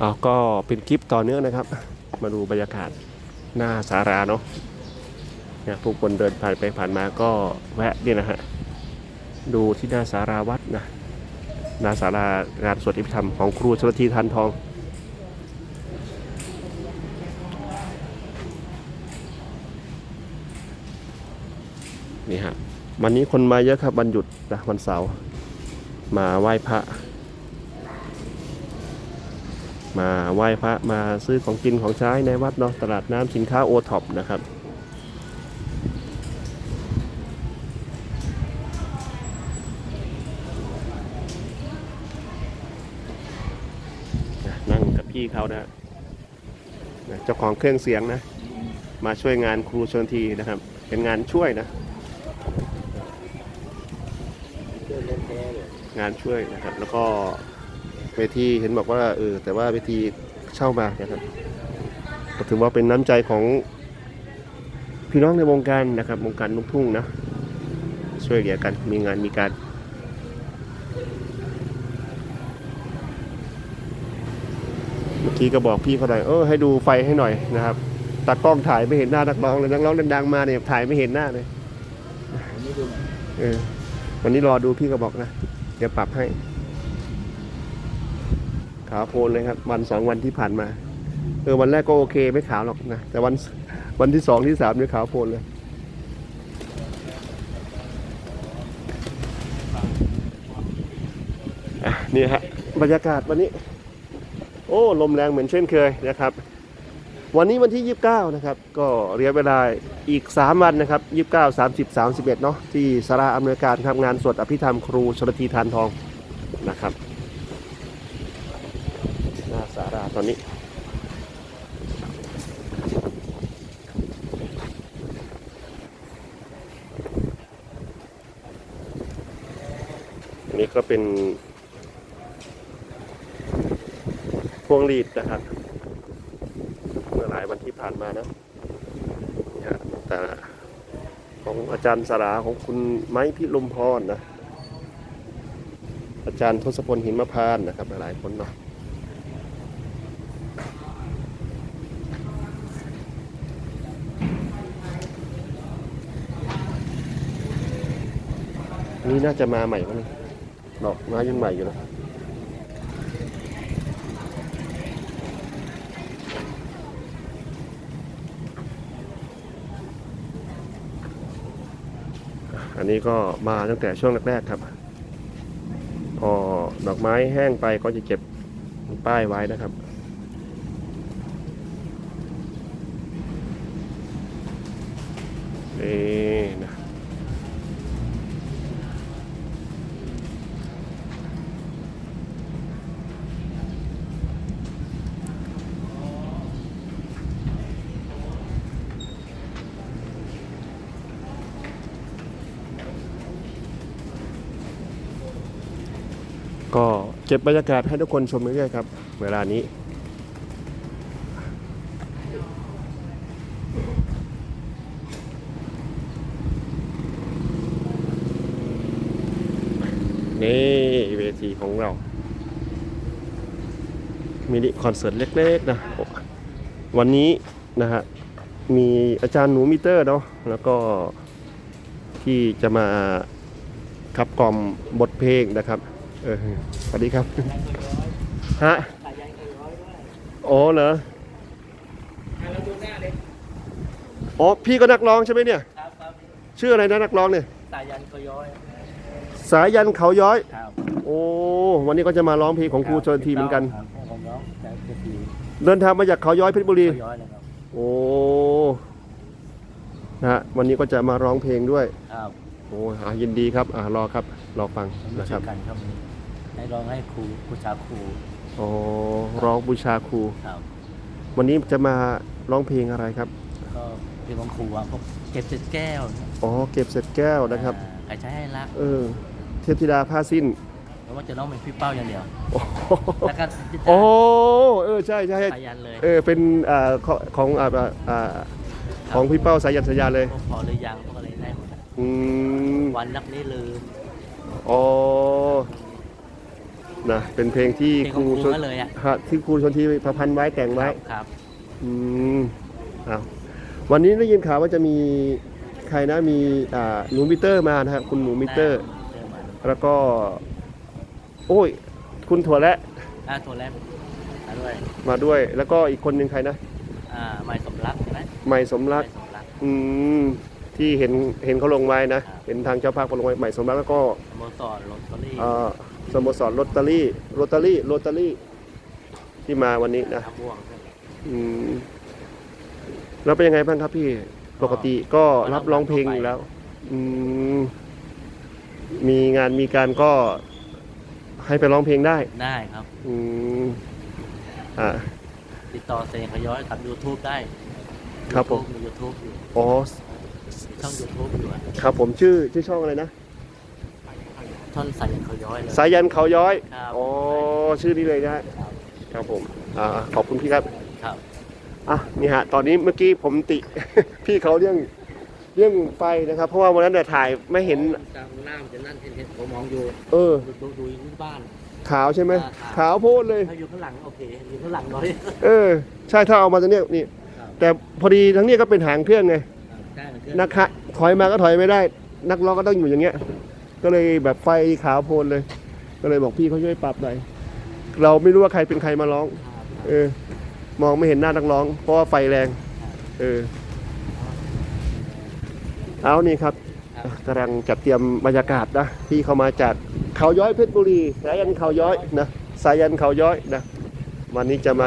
เอาก็เป็นคลิปต่อเนื่องนะครับ มาดูบรรยากาศหน้าสาราเนาะเนี่ยผู้คนเดินผ่านไปผ่านมาก็แวะเนี่ยนะฮะดูที่หน้าสาราวัดนะหน้าสารางานสวดอิพิธรรมของครูชลธีทานทองนี่ฮะวันนี้คนมาเยอะครับวันหยุดนะวันเสาร์มาไหว้พระ มาไหว้พระมาซื้อของกินของใช้ในวัดเนาะตลาดน้ำสินค้าโอท็อปนะครับนั่งกับพี่เขานะฮะนะเจ้าของเครื่องเสียงนะ มาช่วยงานครูชนทีนะครับ เป็นงานช่วยนะ งานช่วยนะครับแล้วก็ เวทีเห็นบอกว่าเออแต่ว่าเวทีเช่ามานะครับก็ถือว่าเป็นน้ำใจของพี่น้องในวงการนะครับ วงการลูกทุ่งนะช่วยเหลือกันมีงานมีการเมื่อกี้ก็บอกพี่เขาหน่อยเออให้ดูไฟให้หน่อยนะครับตากล้องถ่ายไม่เห็นหน้านักร้องเลยนักร้องดังๆมาเนี่ยถ่ายไม่เห็นหน้าเลยเออวันนี้รอดูพี่ก็บอกนะ เดี๋ยวปรับให้ ขาวโพลนเลยครับ วันสองวันที่ผ่านมาเออวันแรกก็โอเคไม่ขาวหรอกนะแต่วันวันที่สองที่สามเนี่ยขาวโพลนเลยนี่ฮะบรรยากาศวันนี้ โอ้ลมแรงเหมือนเช่นเคยนะครับ วันนี้วันที่ 29 นะครับ ก็เรียกเวลาอีก 3 วันนะครับ 29 30 31 เนาะที่สาราอำนวยการครับงานสวดอภิธรรมครูชลธีทานทองนะครับหน้าสารา ตอนนี้ อันนี้ก็เป็นพวงหลีดนะครับเมื่อหลายวันที่ผ่านมานะแต่ของอาจารย์สาราของคุณไม้พิลมพรนะอาจารย์ทศพลหินมะพานนะครับหลายคนเนาะ นี่น่าจะมาใหม่มั้งดอกไม้ยังใหม่อยู่นะอันนี้ก็มาตั้งแต่ช่วงแรกๆครับ พอดอกไม้แห้งไปก็จะเก็บป้ายไว้นะครับ นี่ ก็เก็บบรรยากาศให้ทุกคนชมเรื่อยๆครับ เวลานี้ นี่เวทีของเรา มินิคอนเสิร์ตเล็กๆนะ วันนี้นะฮะ มีอาจารย์หนูมิเตอร์เนาะแล้วก็ที่จะมาขับกล่อมบทเพลงนะครับ เออสวัสดีครับ ฮะอ๋อเหรออ๋อพี่ก็นักร้องใช่ไหมเนี่ยครับครับชื่ออะไรนะนักร้องเนี่ย สายันเขาย้อย สายันเขาย้อยครับโอ้ วันนี้ก็จะมาร้องเพลงของครูชนทีเหมือนกันครับผมร้องจากเจดีเดินทางมาจากเขาย้อยเพชรบุรีเขาย้อยนะครับโอ้นะฮะวันนี้ก็จะมาร้องเพลงด้วย ครับ โอ้อะยินดีครับ อ่ารอครับ รอฟังรู้นะคสึรักบกันค รับให้ร้องให้ครูผู้ชาครูโอ้ร้องบูชาครู ครับ วันนี้จะมาร้องเพลงอะไรครับ ก็เป็นของครูอะพวกเก็บเศษแก้วอ๋อ เก็บเสร็จแก้วนะครับ อ่าใครใช้ให้รักเออ เทพธิดาผ้าสิ้น เพราะว่าจะร้องเป็นพี่เป้าอย่างเดียว โอ้โหแล้วก็โอ้เออ ใช่ใช่สายันเลยเออ เป็นอ่าของของอ่าอ่าของพี่เป้าสายันสัญญาเลย พวกพอหรือยังพวกอะไรได้หมดอะอืม วันรักนี้ลืม อ๋อ นะเป็นเพลงที่เพลงคขอรูงคชรูนก็เลยอะฮะที่ครูชนทีประพันธ์ไว้แต่งไว้ครับอืมอ้าววันนี้ได้ยินข่าวว่าจะมีใครนะมีอ่าหนูมิเตอร์มานะฮะคุณหนูมิเตอร์เจอมาแล้วก็ โอ้ย คุณถั่วและอ่าตัวแรกมาด้วยมาด้วย แล้วก็อีกคนหนึ่งใครนะอ่าไม้สมรักใช่ไหมใหม่สมรักไม้สมรักอืม ที่เห็นเห็นเขาลงไว้นะครับเห็นทางเจ้าภาพเขาลงไว้ใหม่สมรักแล้วก็สโมสรลอตเตอรี่อ่าสโมสรลอตเตอรี่ลอตเตอรี่ลอตเตอรี่ ที่มาวันนี้นะทับบ่วงใช่ไหมอืมแล้วเป็นยังไงบ้างครับพี่ปกติก็รับร้องเพลงอยู่แล้ว อืมมีงานมีการก็ให้ไปร้องเพลงได้ ได้ครับ อืมอ่า ติดต่อเซงขย้อยกับ YouTube ได้ครับผมมี YouTube อยู่อ๋อมี ช่อง YouTube อยู่อะครับผมชื่อชื่อช่องอะไรนะช่อนใส่ขย้อยเลยสายันเขาย้อยครับอ๋อชื่อนี้เลยนะครับครับผมอ่าขอบคุณพี่ครับครับอะนี่ฮะตอนนี้เมื่อกี้ผมติ พี่เขาเรื่องเรื่องไฟนะครับ เพราะว่าวันนั้นเนี่ยถ่ายไม่เห็นจำหน้ามันจะนั่นเห็นๆผมมองอยู่เออดูดูดูที่บ้าน ขาวใช่ไหมอ่าขาว ขาวโพดเลย ถ้าอยู่ข้างหลังโอเคอยู่ข้างหลังน้อย เออ ใช่ถ้าเอามาตรงเนี้ยนี่ ครับ แต่พอดีทั้งเนี้ยก็เป็นหางเครื่องไงใช่มั นคือนักะถอยมาก็ถอยไม่ได้ นักร้องก็ต้องอยู่อย่างเงี้ย ก็เลยแบบไฟขาวโพลนเลย ก็เลยบอกพี่เขาช่วยปรับหน่อยเราไม่รู้ว่าใครเป็นใครมาร้องครับเออ มองไม่เห็นหน้านักร้อง เพราะว่าไฟแรง เออ เอานี่ครับครับกำลังจัดเตรียมบรรยากาศนะพี่เขามาจากเขาย้อยเพชรบุรีสายันเขาย้อยนะสายันเขาย้อยนะวันนี้จะมา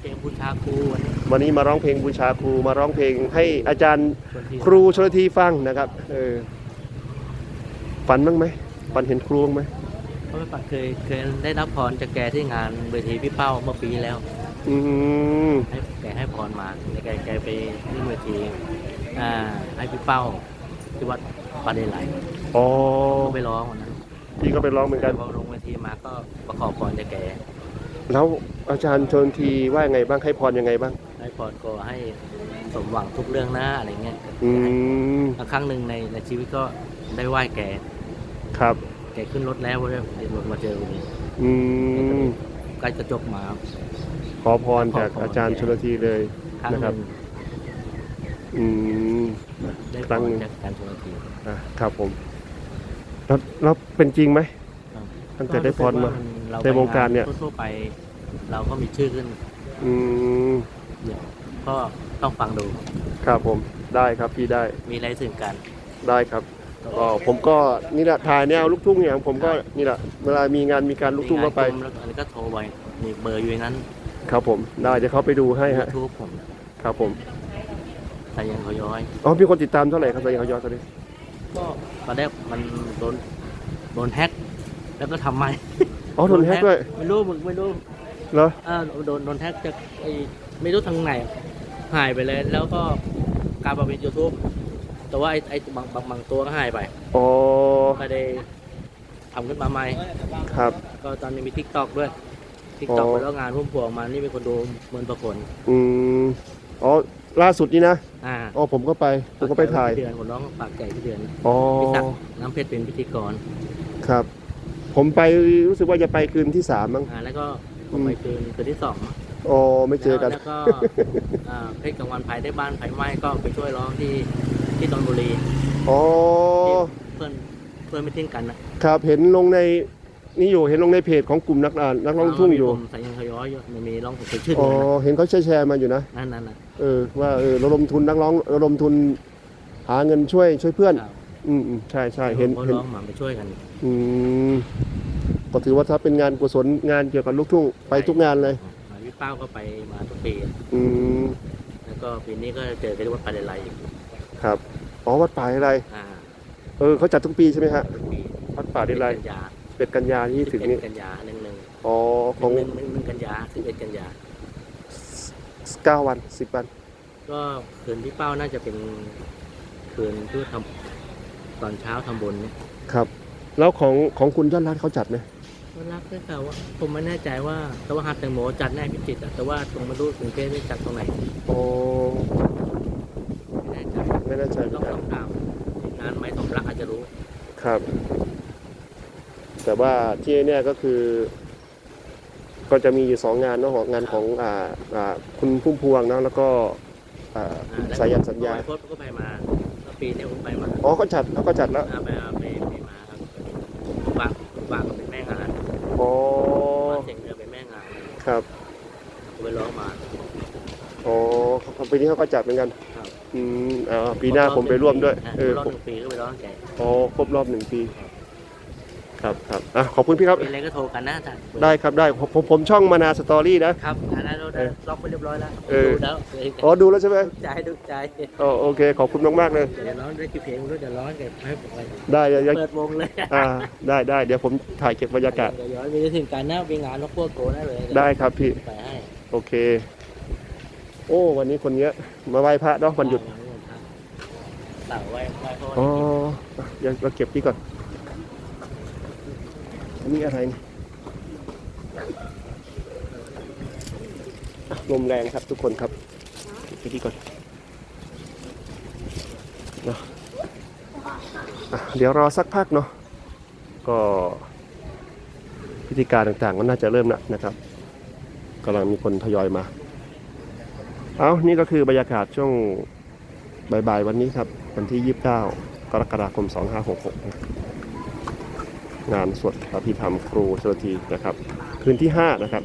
เพลงบูชาครูวันนี้ วันนี้มาร้องเพลงบูชาครูมาร้องเพลงให้อาจารย์ชวนทีครูชลทีฟังนะครับเออฝันบ้างไหมฝันเห็นครูบ้างไหมเพราะว่าเคยเคยได้รับพรจากแกที่งานเวทีพี่เป้าเมื่อปีที่แล้วอืมให้แกให้พรมาแกแกไปขึ้นเวทีอ่าให้พี่เป้าที่วัดปาเดไหลอ๋อก็ไปร้องวันนั้นพี่ก็ไปร้องเหมือนกันพอลงเวทีมาก็ประขอพรจากแกแล้วอาจารย์ชนทีว่ายังไงบ้างให้พรยังไงบ้าง ให้พรก็ให้สมหวังทุกเรื่องหน้าอะไรเงี้ยอืมแล้วครั้งหนึ่งในในชีวิตก็ได้ไหว้แกครับ แกขึ้นรถแล้วเรียนรถมาเจอวันนี้อืมใกล้กระจกมา ขอพรจากอาจารย์ชลทีเลยครั้งนะหครับนึ่งอืมได้คพรั้งรหนึ่งจากการชลทีอะครับผมแล้วแล้วเป็นจริงไหมครับตั้งแต่ได้พรมาเในวงการเนี่ยทั่วๆไป เราก็มีชื่อขึ้น อืม เยอะก็ต้องฟังดู ครับผมได้ครับพี่ได้มีอะไรสื่อกัน ได้ครับก็ผมก็นี่แหละถ่ายแนวลูกทุ่งอย่างผมก็นี่แหละเวลามีงานมีการลูกทุ่งก็ไปมีงานกลุ่มแล้วอันนี้ก็โทรไปมีเบอร์อยู่ในนั้นครับผมได้เดี๋ยวเขาไปดูให้ฮะยูทูบผมครับผมสายันเขาย้อย อ๋อมีคนติดตามเท่าไหร่ครับตอนนี้เขายอดตอนนี้ก็ตอนแรกมันโดนโดนแฮ็กแล้วก็ทำใหม่อ๋อโดนแฮกด้วยไม่รู้มึงไม่รู้เหรอ อ่าโดนโดนแฮ็กจากไอ้ ไม่รู้ทางไหนหายไปเลย แล้วก็กลารมาเป็นยูทูบแต่ว่าไอ้ไอ้บางบางบางตัวก็หายไปอ๋อไม่ได้ทำขึ้นมาใหม่ ครับ ก็ตอนนี้มีทิกตอกด้วยทิกตอกอ๋อ แล้วงานพุ่มพวงมานี่มีคนดูเหมือนประกนอืมอ๋อล่าสุดนี่นะอ่าอ๋อผมก็ไปผมก็ไปถ่ายเดือนผมร้องปากไก่ที่เดือนอ๋อพี่ศักดิ์น้ำเพชรเป็นพิธีกรครับ ผมไปรู้สึกว่าจะไปคืนที่สามมั้ง อ่าแล้วก็ผมไปคืนคืนที่สอง อ๋อไม่เจอกัน แล้วก็อ่าเพชรกลางวันภายได้บ้านไฟไหม้ก็ไปช่วยร้องที่ที่นนทบุรีอ๋อ ที่เพื่อนเพื่อนไม่ทิ้งกันนะครับเห็นลงในนี่อยู่เห็นลงในเพจของกลุ่มนักอ่านนักร้องลูกทุ่งอยู่มีกลุ่มสายยังขย้อยอยู่มันมีร้องเป็นชื่ออ๋อเดียวนะเห็นเขาแชร์ๆมาอยู่นะ นั่นนั่นน่ะเออว่าเออระดมทุนนักร้องระดมทุน หาเงินช่วยช่วยเพื่อน ครับอืมอืมใช่ใช่เห็นเขาเห็น ร้องมาไปช่วยกัน อืมก็ถือว่าถ้าเป็นงานกุศลงานเกี่ยวกับลูกทุ่งไปทุกงานเลยมาพี่ เป้าก็ไปมาทุกปี อืมแล้วก็ปีนี้ก็เจอกันที่วัดปาเลไลอีกครับอ๋อวัดป่าอะไรอ่าเออเขาจัดทุกปีใช่ไหมฮะทุกปีวัดป่าอะไรกันยาเป็ดกันยาที่ถึงนี้11กันยาหนึ่งหนึ่งอ๋อของหนึ่งหนึ่งหนึ่งกันยาสิบเอ็ดกันยา เก้าวันสิบวันก็คืนพี่เป้าน่าจะเป็นคืนเพื่อทำตอนเช้าทำบุญเนี่ยครับ แล้วของของคุณยอดรัฐเขาจัดไหม ก็รับได้ข่าวว่าผมไม่แน่ใจว่าแต่ว่าฮัตแตงโมจัดแน่พิจิตรอะแต่ว่าตรงมาดูกรุงเทพไม่จัดตรงไหนอ๋อไม่แน่ใจไม่แน่ใจเหมืต้ออนงกันต้องถามงานไม้สมรักอาจจะรู้ครับ แต่ว่าที่เนี่ยก็คือ ก็จะมีอยู่สองงานเนาะงานของอ่าอ่าคุณพุ่มพวงเนาะแล้วก็อ่าคุณสายันสัญญาโพสก็ไปมาแล้วปีนี้ผมไปมาอ๋อเขาจัดเขาก็จัดแล้ว อ่าไปมาไปไปมาครับวางวางก็เป็น ครับผมไปร้องมา อ๋อเขาปีนี้เขาก็จัดเหมือนกันครับ อืมอ่าปีหน้าผมไปร่วมด้วยอ่าเออรอบหนึ่งปีก็ไปร้องแก อ๋อครบรอบหนึ่งปี ครับครับอะขอบคุณพี่ครับ มีอะไรก็โทรกันนะท่านได้ครับได้ผมผมผมช่องมานาสตอรี่นะ ครับอันนั้นเราได้ล็อกไปเรียบร้อยแล้วเออ ดูแล้วเลยอ๋อดูแล้วใช่ไหมทุกใจทุกใจอ๋อโอเค ขอบคุณมากๆเลย เดี๋ยวร้องได้กี่เพลงรู้เดี๋ยวร้องเก็บให้ผมไปได้เดี๋ยวเดี๋ยวเปิดวงเลยอ่าได้ได้เดี๋ยวผมถ่ายเก็บบรรยากาศ เดี๋ยวย้อนไปถึงการหน้าปีงานนกพวกโกได้เลยได้ครับพี่ ไปให้โอเค โอ้ วันนี้คนเยอะ มาไหว้พระเนาะวันหยุดเต่าไว้ไว้เพราะว่าอ๋อเดี๋ยวเราเก็บนี่ก่อนอั นี่อะไรนี่ลมแรงครับทุกคนครับไปที่ก่อนเนาะะเดี๋ยวรอสักพักเนาะก็พิธีการต่างๆก็น่าจะเริ่มแล้วนะครับกำลังมีคนทยอยมา เอานี่ก็คือบรรยากาศช่วงบ่ายๆวันนี้ครับ วันที่ 29 กรกฎาคม 2566 งานสวดพระพิธรรมครูชลทีนะครับ คืนที่ 5 นะครับ